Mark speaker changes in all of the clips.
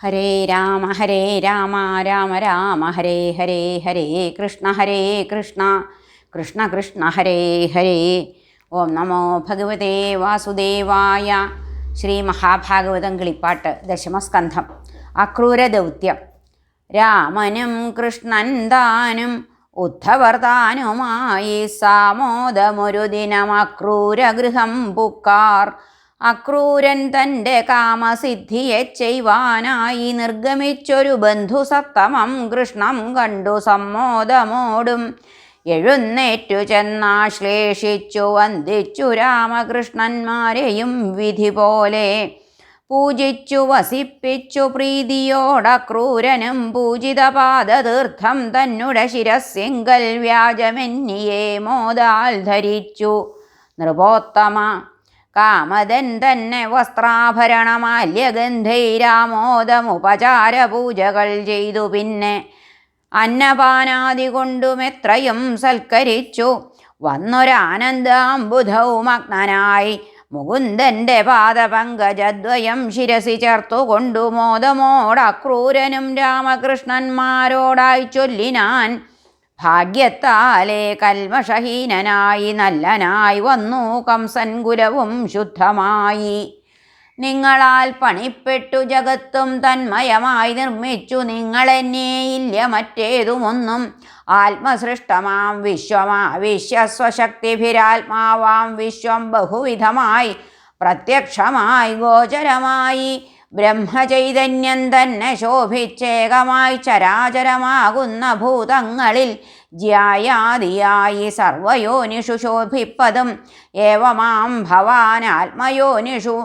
Speaker 1: ഹരേ രാമ ഹരേ രാമ രാമ രാമ ഹരേ ഹരേ ഹരേ കൃഷ്ണ ഹരേ കൃഷ്ണ കൃഷ്ണ കൃഷ്ണ ഹരേ ഹരേ. ഓം നമോ ഭഗവതേ വാസുദേവായ ശ്രീ മഹാഭാഗവതം കിളിപ്പാട്ട് ദശമസ്കന്ധം. അക്രൂരദൗത്യം രാമനും കൃഷ്ണൻ താനും ഉദ്ധവർത്താനുമായി സാമോദമൊരു ദിനം അക്രൂരഗൃഹം പുക്കാർ അക്രൂരൻ തന്റെ കാമസിദ്ധിയെ ചെയ്യുവാനായി നിർഗമിച്ചൊരു ബന്ധു സത്തമം കൃഷ്ണം കണ്ടു സമ്മോദമോടും. എഴുന്നേറ്റു ചെന്നാശ്ലേഷിച്ചു വന്ദിച്ചു രാമകൃഷ്ണന്മാരെയും വിധി പോലെ. പൂജിച്ചു വസിപ്പിച്ചു പ്രീതിയോടക്രൂരനും പൂജിതപാദതീർത്ഥം തന്നുടെ ശിരസിങ്കൽ വ്യാജമെന്നിയെ മോദാൽ ധരിച്ചു. നൃപോത്തമ കാമതൻ തന്നെ വസ്ത്രാഭരണമാല്യഗന്ധൈരാമോദമുപചാരപൂജകൾ ചെയ്തു പിന്നെ. അന്നപാനാദി കൊണ്ടും എത്രയും സൽക്കരിച്ചു വന്നൊരാനന്ദാംബുധവുമഗ്നനായി മുകുന്ദന്റെ പാദപങ്കജദ്വയം ശിരസി ചേർത്തു കൊണ്ടു മോദമോടക്രൂരനും രാമകൃഷ്ണന്മാരോടായി ചൊല്ലിനാൻ. ഭാഗ്യത്താലേ കൽമഷഹീനനായി നല്ലനായി വന്നു കംസൻ കുലവും ശുദ്ധമായി. നിങ്ങളാൽ പണിപ്പെട്ടു ജഗത്തും തന്മയമായി നിർമ്മിച്ചു നിങ്ങളെന്നെ ഇല്ല മറ്റേതുമൊന്നും. ആത്മസൃഷ്ടമാം വിശ്വമാ വിശ്വസ്വശക്തിഭിരാത്മാവാം വിശ്വം ബഹുവിധമായി പ്രത്യക്ഷമായി ഗോചരമായി. ബ്രഹ്മചൈതന്യം തന്നെ ശോഭിച്ചേകമായി ചരാചരമാകുന്ന ഭൂതങ്ങളിൽ ജ്യായാദിയായി സർവയോനിഷു ശോഭിപ്പതും ഏവമാം ഭവാൻ ആത്മയോനിഷു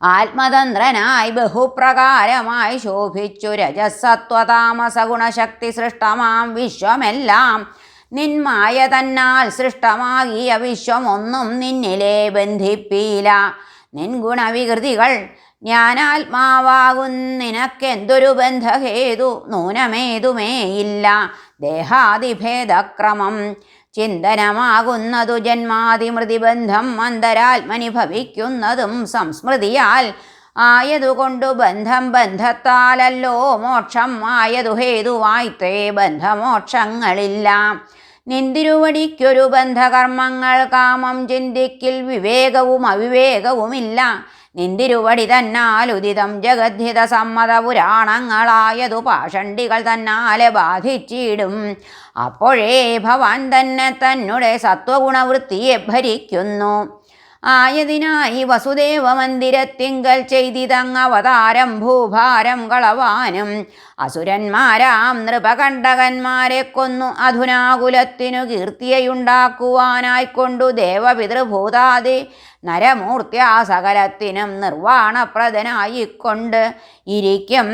Speaker 1: ആത്മതന്ത്രനായി ബഹുപ്രകാരമായി ശോഭിച്ചു രജസത്വതാമസ ഗുണശക്തി സൃഷ്ടമാം വിശ്വമെല്ലാം. നിന്മായ തന്നാൽ സൃഷ്ടമാകിയ വിശ്വമൊന്നും നിന്നിലെ ബന്ധിപ്പീല നിൻ ഗുണവികൃതികൾ ജ്ഞാനാത്മാവാകുന്നിനക്കെന്തൊരു ബന്ധഹേതു? നൂനമേതുമേയില്ല ദേഹാതിഭേദക്രമം ചിന്തനമാകുന്നതു ജന്മാതിമൃതിബന്ധം അന്തരാത്മനി ഭവിക്കുന്നതും സംസ്മൃതിയാൽ ആയതുകൊണ്ടു ബന്ധം ബന്ധത്താലല്ലോ മോക്ഷം ആയതു ഹേതുവായിത്തേ ബന്ധമോക്ഷങ്ങളില്ല. നിന്തിരുവടിക്കൊരു ബന്ധകർമ്മങ്ങൾ കാമം ചിന്തിക്കിൽ വിവേകവും അവിവേകവുമില്ല. നിന്തിരുവടി തന്നാൽ ഉദിതം ജഗദ്ധിത സമ്മത പുരാണങ്ങളായതു പാഷണ്ടികൾ തന്നാലെ ബാധിച്ചിടും. അപ്പോഴേ ഭവാൻ തന്നെ തന്നെ സത്വഗുണവൃത്തിയെ ഭരിക്കുന്നു. ആയതിനായി വസുദേവ മന്ദിരത്തിങ്കൽ ചെയ്തിതങ് അവതാരം ഭൂഭാരം കളവാനും അസുരന്മാരാം നൃപകണ്ഠകന്മാരെ കൊന്നു അധുനാകുലത്തിനു കീർത്തിയുണ്ടാക്കുവാനായിക്കൊണ്ടു ദേവപിതൃഭൂതാതി നരമൂർത്തിയാ സകലത്തിനും നിർവാണപ്രദനായിക്കൊണ്ട് ഇരിക്കും.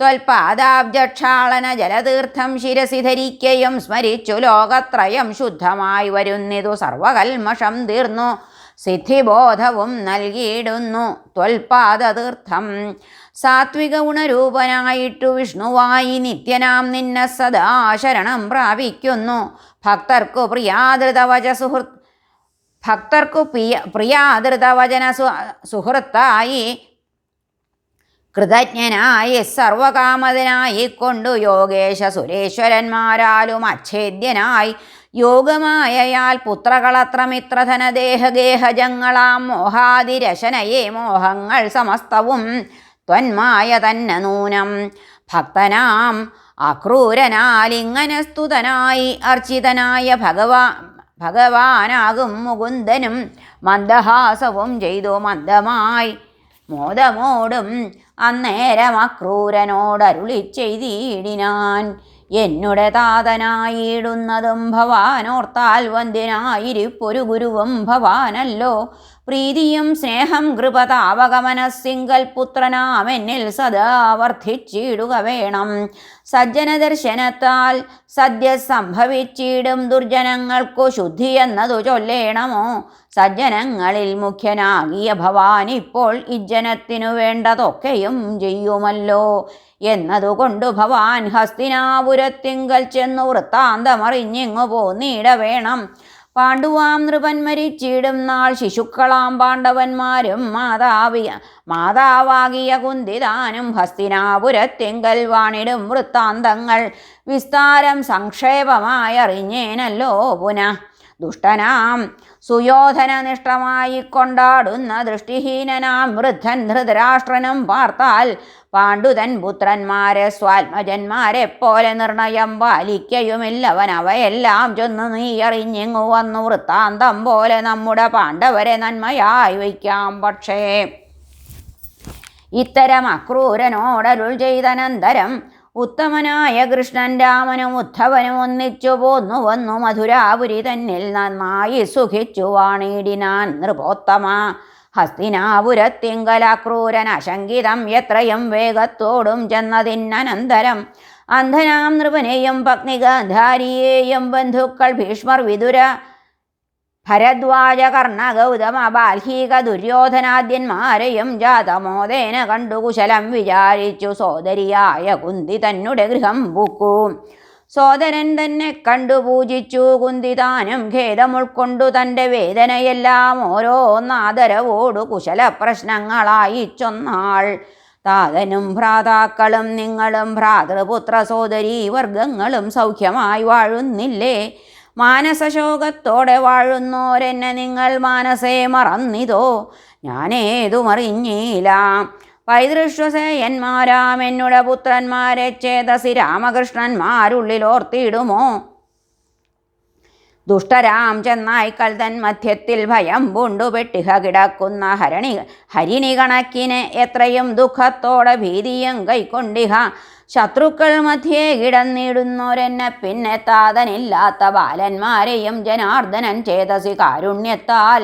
Speaker 1: ത്വൽപാദാബ്ജക്ഷാളന ജലതീർത്ഥം ശിരസി ധരിക്കയും സ്മരിച്ചു ലോകത്രയം ശുദ്ധമായി വരുന്നിതു സർവകൽമഷം തീർന്നു. സിദ്ധിബോധവും നൽകിയിടുന്നു. ത്വൽപാദതീർത്ഥം. സാത്വിക ഗുണരൂപനായിട്ടു വിഷ്ണുവായി നിത്യനാം നിന്നെ സദാശരണം പ്രാപിക്കുന്നു. ഭക്തർക്കു പ്രിയാദൃതവച സുഹൃത്ത് ഭക്തർക്കു പ്രിയ പ്രിയാദൃതവചന സു സുഹൃത്തായി കൃതജ്ഞനായി സർവകാമതനായിക്കൊണ്ടു യോഗേശ സുരേശ്വരന്മാരാലും അച്ഛേദ്യനായി യോഗമായയാൽ പുത്രകളത്രമിത്രധനദേഹഗേഹജങ്ങളാ മോഹാതിരശനയെ മോഹങ്ങൾ സമസ്തവും ത്വന്മായ തന്നെ നൂനം. ഭക്തനാം അക്രൂരനാലിങ്ങനെ സ്തുതനായി അർച്ചിതനായ ഭഗവാ ഭഗവാനാകും മുകുന്ദനും മന്ദഹാസവും ചെയ്തു മന്ദമായി. മോദമോടും അന്നേരം അക്രൂരനോടരുളി ചെയ്തിടിനാൻ. എന്നുടെ താതനായിടുന്നതും ഭവാനോർത്താൽ വന്ദ്യനായിരിപ്പൊരു ഗുരുവും ഭവാനല്ലോ. പ്രീതിയും സ്നേഹം കൃപതാവകമനസ്സിങ്കൽ പുത്രനാമെന്നിൽ സദാ വർദ്ധിച്ചിടുക വേണം. സജ്ജന ദർശനത്താൽ സദ്യ സംഭവിച്ചിടും ദുർജനങ്ങൾക്കു ശുദ്ധി എന്നതു ചൊല്ലേണമോ? സജ്ജനങ്ങളിൽ മുഖ്യനാകിയ ഭവാൻ ഇപ്പോൾ ഇജ്ജനത്തിനു വേണ്ടതൊക്കെയും ചെയ്യുമല്ലോ. എന്നതുകൊണ്ടു ഭവാൻ ഹസ്തിനാപുരത്തിങ്കൽ ചെന്നു വൃത്താന്തമറിഞ്ഞിങ്ങു പോന്നിട വേണം പാണ്ഡുവാം നൃപൻ മരിച്ചിടും നാൾ ശിശുക്കളാം പാണ്ഡവന്മാരും മാതാവിയ മാതാവാകിയ കുന്തിതാനും ഹസ്തിനാപുരത്തിങ്കൽ വാണിടും വൃത്താന്തങ്ങൾ. വിസ്താരം സംക്ഷേപമായറിഞ്ഞേനല്ലോ പുനഃ. ദുഷ്ടനാം സുയോധനനിഷ്ഠമായി കൊണ്ടാടുന്ന ദൃഷ്ടിഹീനനാം വൃദ്ധൻ ധൃതരാഷ്ട്രനും പാർത്താൽ പാണ്ഡുതൻ പുത്രന്മാരെ സ്വാത്മജന്മാരെ പോലെ നിർണയം പാലിക്കയുമില്ലവൻ അവയെല്ലാം ചെന്ന് നീ അറിഞ്ഞിങ്ങു വന്നു. വൃത്താന്തം പോലെ നമ്മുടെ പാണ്ഡവരെ നന്മയായി വയ്ക്കാം പക്ഷേ ഇത്തരം അക്രൂരനോടരുൾ ചെയ്തനന്തരം ഉത്തമനായ കൃഷ്ണൻ രാമനും ഉദ്ധവനും ഒന്നിച്ചു പോന്നു. വന്നു മധുരാപുരി തന്നിൽ നന്നായി സുഖിച്ചു. വാണിടിനാൻ നൃപോത്തമ. ഹസ്തിനാപുരത്തിങ്കലാക്രൂരൻ അശങ്കിതം എത്രയും വേഗത്തോടും ചെന്നതിനനന്തരം അന്ധനാം നൃപനെയും പത്നികധാരിയെയും ബന്ധുക്കൾ ഭീഷ്മർ വിതുര ഭരദ്വാജ കർണ ഗൗതമ ബാൽഹീക ദുര്യോധനാദ്യന്മാരെയും ജാതമോദേന കണ്ടു കുശലം വിചാരിച്ചു. സോദരിയായ കുന്തി തന്നുടെ ഗൃഹം പൂക്കൂ. സോദരൻ തന്നെ കണ്ടു പൂജിച്ചു. കുന്തിതാനും ഖേദമുൾക്കൊണ്ടു തന്റെ വേദനയെല്ലാം ഓരോന്നാദരവോടു കുശല പ്രശ്നങ്ങളായി ചൊന്നാൾ. താതനും ഭ്രാതാക്കളും നിങ്ങളും ഭ്രാതൃപുത്ര സോദരീ വർഗങ്ങളും സൗഖ്യമായി വാഴുന്നില്ലേ? മാനസശോകത്തോടെ വാഴുന്നോരെന്നെ നിങ്ങൾ മാനസേ മറന്നിതോ? ഞാനേതുമറിഞ്ഞില്ല. പൈതൃശ്വസേയന്മാരാം എന്നുടെ പുത്രന്മാരെ ചേതസി രാമകൃഷ്ണന്മാരുള്ളിലോർത്തിയിടുമോ? ദുഷ്ടരാം ചെന്നായ്ക്കൽ തൻ മധ്യത്തിൽ ഭയം പുണ്ടുപെട്ടിഹ കിടക്കുന്ന ഹരണി ഹരിണി കണക്കിന് എത്രയും ദുഃഖത്തോടെ ഭീതിയും കൈക്കൊണ്ടിഹ ശത്രുക്കൾ മധ്യേ കിടന്നിടുന്നോരെന്നെ പിന്നെ താതനില്ലാത്ത ബാലന്മാരെയും ജനാർദ്ദനൻ ചേതസി കാരുണ്യത്താൽ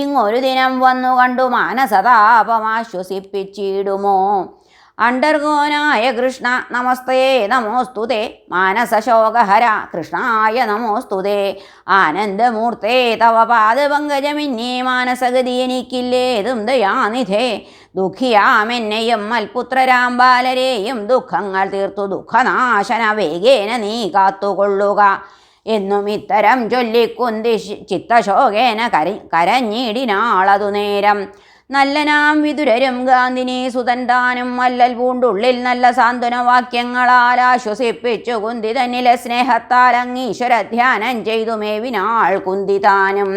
Speaker 1: ഇങ്ങൊരു ദിനം വന്നു കണ്ടു മാനസതാപമാശ്വസിപ്പിച്ചിടുമോ അണ്ടർഗോനായ കൃഷ്ണ നമസ്തേ നമോസ്തുതേ മാനസശോകഹര കൃഷ്ണായ നമോസ്തുതേ ആനന്ദമൂർത്തേ തവ പാദപങ്കജമിന്നേ മാനസഗതി എനിക്കില്ലേതും ദയാനിധേ. ദുഃഖിയാമെന്നെയും മൽപുത്രരാം ബാലരെയും ദുഃഖങ്ങൾ തീർത്തു. ദുഃഖനാശന വേഗേന നീ കാത്തുകൊള്ളുക. എന്നും ഇത്തരം ചൊല്ലിക്കുന്തി ചിത്തശോകേന കരി കരഞ്ഞിടിനാളതു നേരം. നല്ലനാം വിതുരരും ഗാന്ധിനി സുതൻ താനും മല്ലൽ പൂണ്ടുള്ളിൽ നല്ല സാന്ത്വനവാക്യങ്ങളാൽ ആശ്വസിപ്പിച്ചു കുന്തി തന്നിലെ സ്നേഹത്താൽ അങ്ങീശ്വര ധ്യാനം ചെയ്തു മേവിനാൾ കുന്തി താനും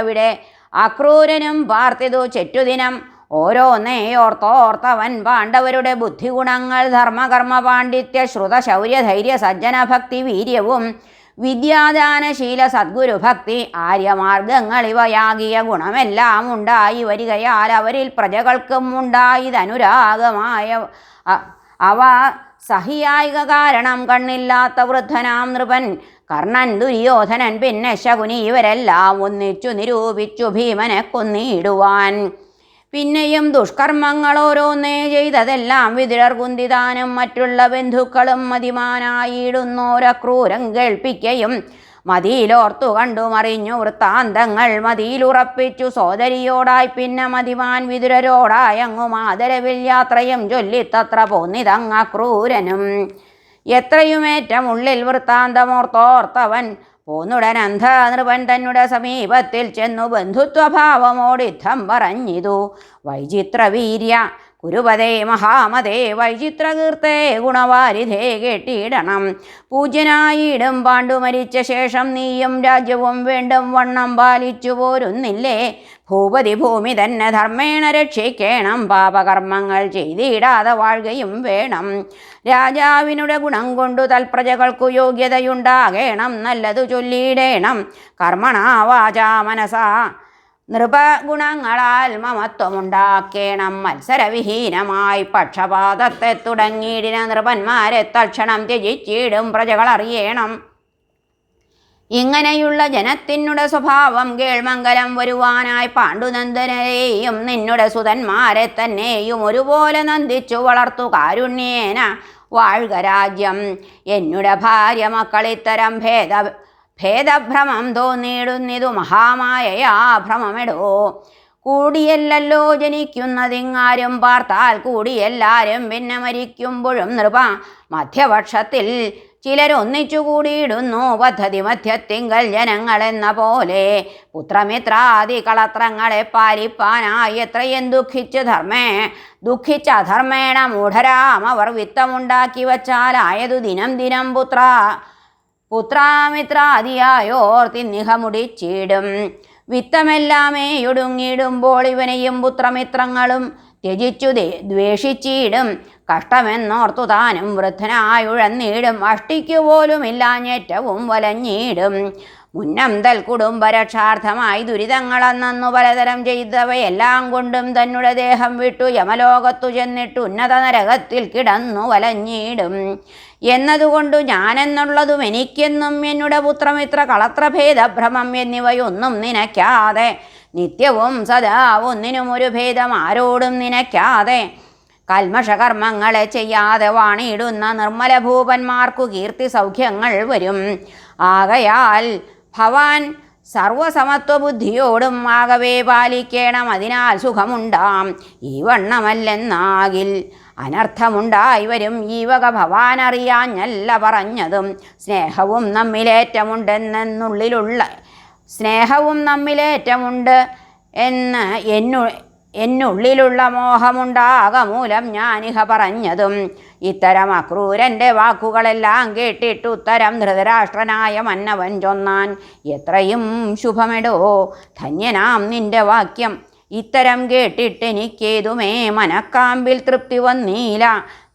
Speaker 1: അവിടെ അക്രൂരനും പാർത്തിതു ചെറ്റുദിനം. ഓരോന്നേ ഓർത്തോർത്തവൻ പാണ്ഡവരുടെ ബുദ്ധിഗുണങ്ങൾ ധർമ്മകർമ്മ പാണ്ഡിത്യ ശ്രുത ശൗര്യ ധൈര്യ സജ്ജന ഭക്തി വീര്യവും വിദ്യാദാനശീല സദ്ഗുരുഭക്തി ആര്യമാർഗങ്ങൾ ഇവയാകിയ ഗുണമെല്ലാം ഉണ്ടായി വരികയാൽ അവരിൽ പ്രജകൾക്കും ഉണ്ടായതനുരാഗമായ അവ സഹിയായിക കാരണം കണ്ണില്ലാത്ത വൃദ്ധനാം നൃപൻ കർണൻ ദുര്യോധനൻ പിന്നെ ശകുനി ഇവരെല്ലാം ഒന്നിച്ചു നിരൂപിച്ചു ഭീമനെ കൊന്നിടുവാൻ. പിന്നെയും ദുഷ്കർമ്മങ്ങൾ ഓരോന്നേ ചെയ്തതെല്ലാം വിതിരർ കുന്തിതാനും മറ്റുള്ള ബന്ധുക്കളും മതിമാനായിടുന്നോര ക്രൂരം കേൾപ്പിക്കയും മതിയിലോർത്തു കണ്ടു മറിഞ്ഞു വൃത്താന്തങ്ങൾ മതിയിലുറപ്പിച്ചു സോദരിയോടായി പിന്നെ മതിമാൻ വിതുരരോടായങ്ങും ആദരവിൽ യാത്രയും ചൊല്ലിത്തത്ര പോന്നിതങ്ങ ക്രൂരനും. എത്രയുമേറ്റം ഉള്ളിൽ വൃത്താന്തമോർത്തോർത്തവൻ. പോന്നുടൻ അന്ധ നൃപൻ തന്നുടെ സമീപത്തിൽ ചെന്നു ബന്ധുത്വഭാവമോടിദ്ധം പറഞ്ഞിതു. വൈചിത്രവീര്യ കുരുപതേ മഹാമതേ വൈചിത്രകീർത്തേ ഗുണവാരിധേ കേട്ടിടണം. പൂജ്യനായിടും പാണ്ഡു മരിച്ച ശേഷം നീയും രാജ്യവും വീണ്ടും വണ്ണം പാലിച്ചു പോരുന്നില്ലേ? ഭൂപതി ഭൂമി തന്നെ ധർമ്മേണ രക്ഷിക്കേണം. പാപകർമ്മങ്ങൾ ചെയ്തിടാതെ വാഴുകയും വേണം. രാജാവിനുടെ ഗുണം കൊണ്ടു തൽപ്രജകൾക്കു യോഗ്യതയുണ്ടാകേണം. നല്ലതു ചൊല്ലിയിടേണം കർമ്മണാ വാചാ മനസാ നൃപഗുണങ്ങളാൽ മമത്വമുണ്ടാക്കേണം. മത്സരവിഹീനമായി പക്ഷപാതത്തെ തുടങ്ങിയിടിന നൃപന്മാരെ തൽക്ഷണം ത്യജിച്ചിടും പ്രജകൾ അറിയണം. ഇങ്ങനെയുള്ള ജനത്തിനുടെ സ്വഭാവം കേൾമംഗലം വരുവാനായി പാണ്ഡുനന്ദനെയും നിന്നുടെ സുതന്മാരെ തന്നെയും ഒരുപോലെ നന്ദിച്ചു വളർത്തു കാരുണ്യേന. വാഴ്ക രാജ്യം എന്നുടെ ഭാര്യ മക്കളിത്തരം ഭേദ ഭേദഭ്രമം തോന്നിയിടുന്നിതു മഹാമായയാ ഭ്രമമെടോ. കൂടിയല്ലല്ലോ ജനിക്കുന്നതിങ്ങാരും പാർത്താൽ കൂടിയെല്ലാരും പിന്നെ മരിക്കുമ്പോഴും നൃപ മധ്യപക്ഷത്തിൽ ചിലരൊന്നിച്ചു കൂടിയിടുന്നു പദ്ധതി മധ്യത്തിങ്കൽ ജനങ്ങളെന്ന പോലെ. പുത്രമിത്രാദി കളത്രങ്ങളെ പാലിപ്പാനായി എത്രയും ദുഃഖിച്ച് ധർമ്മേ ദുഃഖിച്ച ധർമ്മേണ മൂഢരാം അവർ വിത്തമുണ്ടാക്കി വച്ചാലായതു ദിനം ദിനം പുത്ര. പുത്രാമിത്രാദിയായോർ തിന്നിഹ മുടിച്ചിടും വിത്തമെല്ലാമേ ഒടുങ്ങിയിടുമ്പോൾ ഇവനെയും പുത്രമിത്രങ്ങളും ത്യജിച്ചു ദ്വേഷിച്ചിടും. കഷ്ടമെന്നോർത്തു താനും വൃദ്ധനായുഴന്നീടും. അഷ്ടിക്കു പോലുമില്ലാഞ്ഞേറ്റവും വലഞ്ഞിടും. മുന്നംതൽ കുടുംബരക്ഷാർത്ഥമായി ദുരിതങ്ങളെന്നു പലതരം ചെയ്തവയെല്ലാം കൊണ്ടും തന്നെ ദേഹം വിട്ടു യമലോകത്തു ചെന്നിട്ട് ഉന്നത നരകത്തിൽ കിടന്നു വലഞ്ഞിടും. എന്നതുകൊണ്ടു ഞാനെന്നുള്ളതും എനിക്കെന്നും എന്നുടെ പുത്രമിത്ര കളത്രഭേദഭ്രമം എന്നിവയൊന്നും നിനയ്ക്കാതെ. നിത്യവും സദാ ഒന്നിനും ഒരു ഭേദം ആരോടും നിനയ്ക്കാതെ. കൽമഷകർമ്മങ്ങളെ ചെയ്യാതെ വാണിയിടുന്ന നിർമ്മല ഭൂപന്മാർക്കു കീർത്തി സൗഖ്യങ്ങൾ വരും. ആകയാൽ ഭവാൻ സർവസമത്വബുദ്ധിയോടും ആകവേ പാലിക്കണം. അതിനാൽ സുഖമുണ്ടാം. ഈ വണ്ണമല്ലെന്നാകിൽ അനർത്ഥമുണ്ടായി വരും. ഈ വക ഭവാനറിയാഞ്ഞല്ല പറഞ്ഞതും സ്നേഹവും നമ്മിലേറ്റമുണ്ടെന്നുള്ളിലുള്ള സ്നേഹവും നമ്മിലേറ്റമുണ്ട് എന്ന് എന്നു എന്നുള്ളിലുള്ള മോഹമുണ്ടാകമൂലം ഞാനിഹ പറഞ്ഞതും ഇത്തരം അക്രൂരന്റെ വാക്കുകളെല്ലാം കേട്ടിട്ട് ഉത്തരം ധൃതരാഷ്ട്രനായ മന്നവൻ ചൊന്നാൻ എത്രയും ശുഭമെടോ ധന്യനാം നിന്റെ വാക്യം. ഇത്തരം കേട്ടിട്ടെനിക്കേതുമേ മനക്കാമ്പിൽ തൃപ്തി വന്നീല.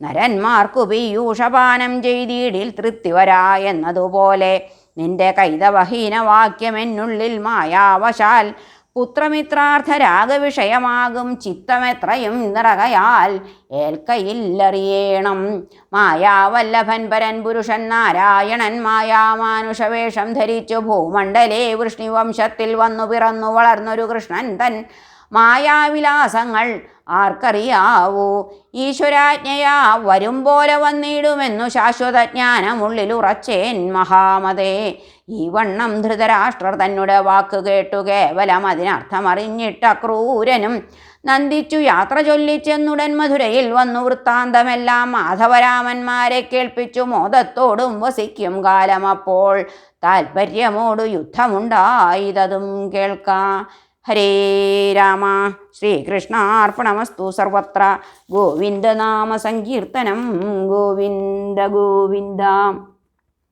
Speaker 1: നരന്മാർക്കു പീയൂഷപാനം ചെയ്തീടിൽ തൃപ്തി വരാ എന്നതുപോലെ നിന്റെ കൈതവഹീന വാക്യം എന്നുള്ളിൽ മായാവശാൽ പുത്രമിത്രാർത്ഥ രാഗവിഷയമാകും ചിത്തമെത്രയും നിറകയാൽ ഏൽക്കയില്ലറിയേണം. മായാവല്ലഭൻ പരൻ പുരുഷൻ നാരായണൻ മായാമാനുഷവേഷം ധരിച്ചു ഭൂമണ്ഡലേ വൃഷ്ണിവംശത്തിൽ വന്നു പിറന്നു വളർന്നൊരു കൃഷ്ണൻ തൻ മായാവിലാസങ്ങൾ ആർക്കറിയാവൂ? ഈശ്വരാജ്ഞയാ വരും പോലെ വന്നിടുമെന്നു ശാശ്വതജ്ഞാനമുള്ളിലുറച്ചേൻ മഹാമതേ. ഈ വണ്ണം ധൃതരാഷ്ട്രർ തന്നെ വാക്ക് കേട്ടു കേവലം അതിനർത്ഥമറിഞ്ഞിട്ട ക്രൂരനും നന്ദിച്ചു യാത്ര ചൊല്ലിച്ചെന്നുടൻ മധുരയിൽ വന്നു വൃത്താന്തമെല്ലാം മാധവരാമന്മാരെ കേൾപ്പിച്ചു മോദത്തോടും വസിക്കും കാലം അപ്പോൾ താൽപ്പര്യമോടു യുദ്ധമുണ്ടായതും കേൾക്കാം. ഹരേ രാമ. ശ്രീകൃഷ്ണാർപ്പണമസ്തു സർവത്ര. ഗോവിന്ദനാമ സങ്കീർത്തനം. ഗോവിന്ദ ഗോവിന്ദ.